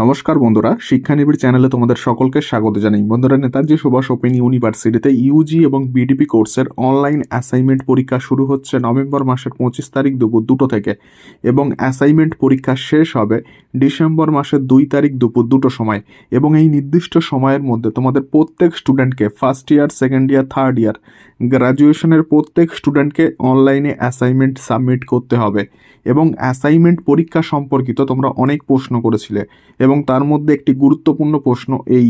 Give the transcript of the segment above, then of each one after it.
নমস্কার বন্ধুরা, শিক্ষানিবিড় চ্যানেলে তোমাদের সকলকে স্বাগত জানাই। বন্ধুরা, নেতাজি সুভাষ ওপেন ইউনিভার্সিটিতে ইউজি এবং বিডিপি কোর্সের অনলাইন অ্যাসাইনমেন্ট পরীক্ষা শুরু হচ্ছে নভেম্বর মাসের পঁচিশ তারিখ দুপুর দুটো থেকে এবং অ্যাসাইনমেন্ট পরীক্ষা শেষ হবে ডিসেম্বর মাসের দুই তারিখ দুপুর দুটো সময় এবং এই নির্দিষ্ট সময়ের মধ্যে তোমাদের প্রত্যেক স্টুডেন্টকে first year second year third year গ্র্যাজুয়েশনের প্রত্যেক স্টুডেন্টকে অনলাইনে অ্যাসাইনমেন্ট সাবমিট করতে হবে এবং অ্যাসাইনমেন্ট পরীক্ষা সম্পর্কিত তোমরা অনেক প্রশ্ন করেছিলে এবং তার মধ্যে একটি গুরুত্বপূর্ণ প্রশ্ন এই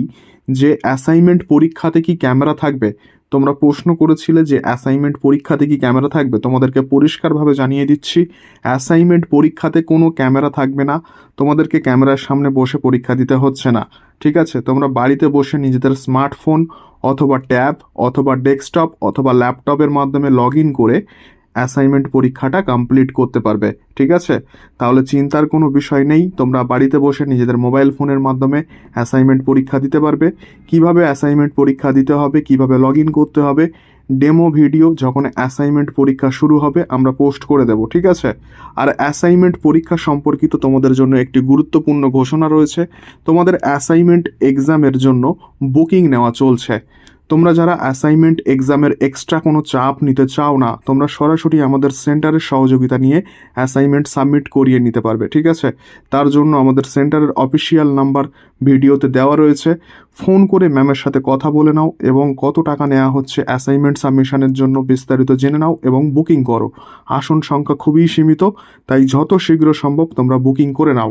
যে অ্যাসাইনমেন্ট পরীক্ষাতে কি ক্যামেরা থাকবে? তোমরা প্রশ্ন করেছিলে যে অ্যাসাইনমেন্ট পরীক্ষাতে কি ক্যামেরা থাকবে। তোমাদেরকে পরিষ্কারভাবে জানিয়ে দিচ্ছি অ্যাসাইনমেন্ট পরীক্ষাতে কোনো ক্যামেরা থাকবে না। তোমাদেরকে ক্যামেরার সামনে বসে পরীক্ষা দিতে হচ্ছে না। ঠিক আছে? তোমরা বাড়িতে বসে নিজেদের স্মার্টফোন অথবা ট্যাব অথবা ডেস্কটপ অথবা ল্যাপটপের মাধ্যমে লগ করে অ্যাসাইনমেন্ট পরীক্ষাটা কমপ্লিট করতে পারবে, ঠিক আছে? তাহলে চিন্তার কোনো বিষয় নেই, তোমরা বাড়িতে বসে নিজেদের মোবাইল ফোনের মাধ্যমে অ্যাসাইনমেন্ট পরীক্ষা দিতে পারবে। কীভাবে অ্যাসাইনমেন্ট পরীক্ষা দিতে হবে, কীভাবে লগ ইন করতে হবে ডেমো ভিডিও যখন অ্যাসাইনমেন্ট পরীক্ষা শুরু হবে, আমরা পোস্ট করে দেব, ঠিক আছে? আর অ্যাসাইনমেন্ট পরীক্ষা সম্পর্কিত তোমাদের জন্য একটি গুরুত্বপূর্ণ ঘোষণা রয়েছে। তোমাদের অ্যাসাইনমেন্ট এক্সামের জন্য বুকিং নেওয়া চলছে। তোমরা যারা অ্যাসাইনমেন্ট এক্সামের এক্সট্রা কোনো চাপ নিতে চাও না, তোমরা সরাসরি আমাদের সেন্টারের সহযোগিতা নিয়ে অ্যাসাইনমেন্ট সাবমিট করিয়ে নিতে পারবে, ঠিক আছে? তার জন্য আমাদের সেন্টারের অফিসিয়াল নাম্বার ভিডিওতে দেওয়া রয়েছে। ফোন করে ম্যামের সাথে কথা বলে নাও এবং কত টাকা নেওয়া হচ্ছে অ্যাসাইনমেন্ট সাবমিশনের জন্য বিস্তারিত জেনে নাও এবং বুকিং করো। আসন সংখ্যা খুবই সীমিত, তাই যত শীঘ্র সম্ভব তোমরা বুকিং করে নাও।